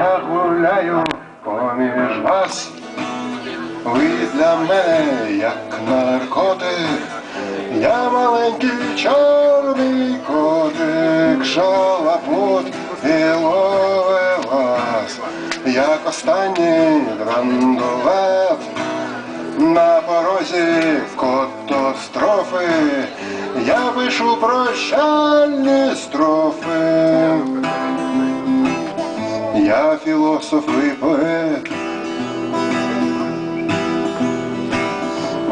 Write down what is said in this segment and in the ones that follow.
гуляю поміж вас. Ви для мене як наркотик, я маленький чорний котик, шалапут і ловив вас, як останній драндулет. На порозі катастрофи я пишу прощальні строфи. Філософ і поет.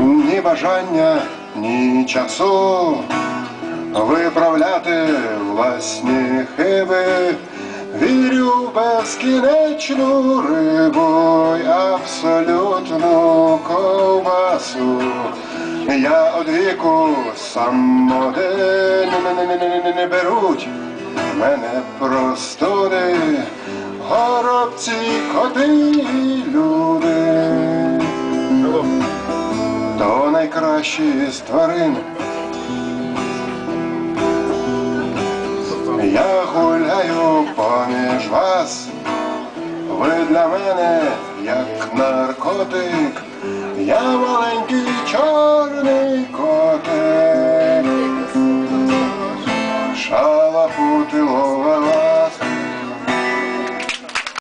Ні бажання, ні часу виправляти власні хиби. Вірю в безкінечну рибу й абсолютну ковбасу. Я од віку сам беруть простори, горобці коти, люди, то найкращі з тварин. Я гуляю поміж вас, ви для мене, як наркотик, я маленький чорний котик. Шалапутило